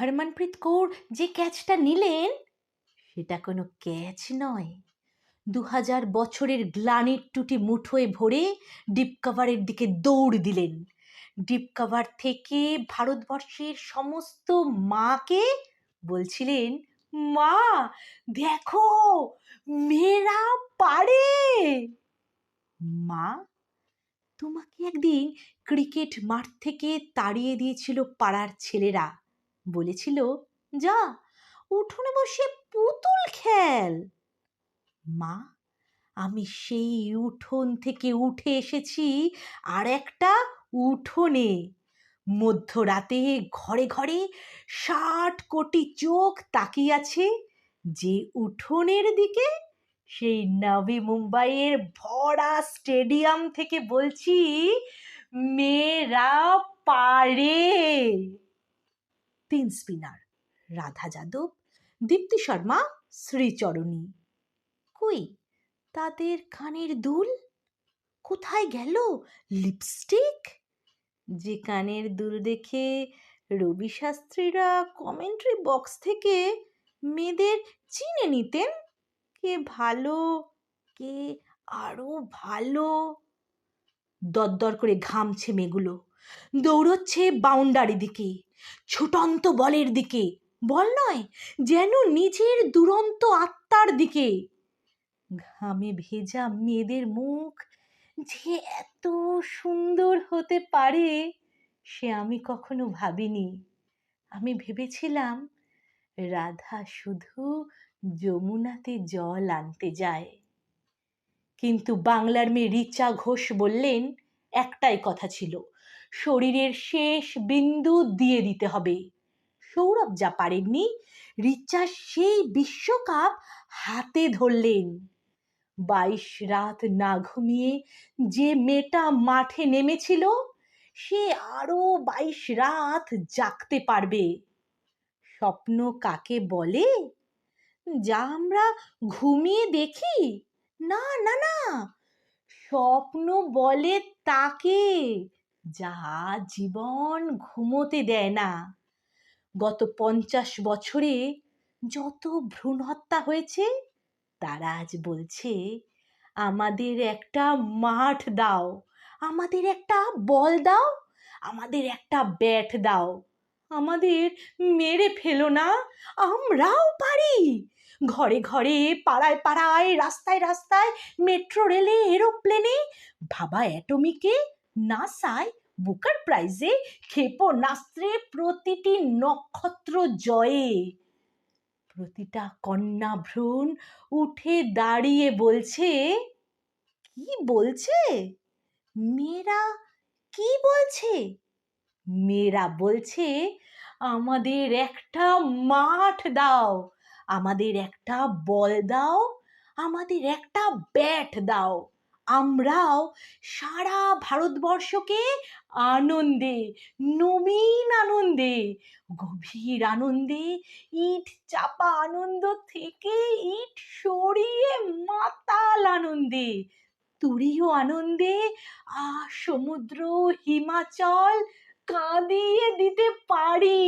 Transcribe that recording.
হরমনপ্রীত কৌর যে ক্যাচটা নিলেন, সেটা কোনো ক্যাচ নয়। দু হাজার বছরের গ্লানির টুটি মুঠোয় ভরে ডিপ কাভারের দিকে দৌড় দিলেন। ডিপ কাভার থেকে ভারতবর্ষের সমস্ত মাকে বলছিলেন, মা, দেখো, মেয়েরা পারে! মা তোমাকে একদিন ক্রিকেট মাঠ থেকে তাড়িয়ে দিয়েছিল পাড়ার ছেলেরা। বলেছিল, যা, উঠোনে বসে পুতুল খেল। মা, আমি সেই উঠোন থেকে উঠে এসেছি আর একটা উঠোনে। মধ্যরাতে ঘরে ঘরে ষাট কোটি চোখ তাকিয়ে আছে। যে উঠোনের দিকে, সেই নবী মুম্বাইয়ের ভরা স্টেডিয়াম থেকে বলছি, মেয়েরা পারে। তিন স্পিনার, রাধা যাদব, দীপ্তি শর্মা, শ্রীচরণী। কই, তাদের কানের দুল? কোথায় গেল? লিপস্টিক? যে কানের দুল দেখে রবি শাস্ত্রীরা কমেন্ট্রি বক্স থেকে মেয়েদের চিনে নিতেন। কে ভালো, কে আরও ভালো। দরদর করে ঘামছে মেয়েগুলো। দৌড়চ্ছে বাউন্ডারি দিকে, ছুটন্ত বলের দিকে, বল নয়, যেন নিজের দুরন্ত আত্মার দিকে। ঘামে ভেজা মেয়েদের মুখ যে এত সুন্দর হতে পারে সে আমি কখনো ভাবিনি। আমি ভেবেছিলাম রাধা শুধু যমুনাতে জল আনতে যায়। কিন্তু বাংলার মেয়ে রিচা ঘোষ বললেন, একটাই কথা ছিল শরীরের শেষ বিন্দু দিয়ে দিতে হবে। সৌরভ যা পারেননি, রিচা সেই বিশ্বকাপ হাতে ধরলেন। বাইশ রাত না ঘুমিয়ে যে মেয়েটা মাঠে নেমেছিল, সে আরও বাইশ রাত জাগতে পারবে। স্বপ্ন কাকে বলে? যা আমরা ঘুমিয়ে দেখি? না না না। স্বপ্ন বলে তাকে। যা জীবন ঘুমোতে দেয় না। গত পঞ্চাশ বছরে যত ভ্রূণ হত্যা হয়েছে, তারা আজ বলছে, আমাদের একটা মাঠ দাও, আমাদের একটা বল দাও, আমাদের একটা ব্যাট দাও। আমাদের মেরে ফেলো না, আমরাও পারি। ঘরে ঘরে, পাড়ায় পাড়ায়, রাস্তায় রাস্তায়, মেট্রো রেলে, এরোপ্লেনে, ভাবা অ্যাটমিকে নাসায় বুকার প্রাইজে ক্ষেপণাস্ত্রে প্রতিটি নক্ষত্র জয়ে। প্রতিটা কন্যা ভ্রূণ উঠে দাঁড়িয়ে বলছে, কি বলছে? মেয়েরা কি বলছে? মেয়েরা বলছে, আমাদের একটা মাঠ দাও, আমাদের একটা বল দাও, আমাদের একটা ব্যাট দাও। আমরাও সারা ভারতবর্ষকে আনন্দে, নবীন আনন্দে, গভীর আনন্দে ইট চাপা আনন্দ থেকে ইট সরিয়ে মাতাল আনন্দে, তুরীয় আনন্দে আ সমুদ্র, হিমাচল কাঁদিয়ে দিতে পারি।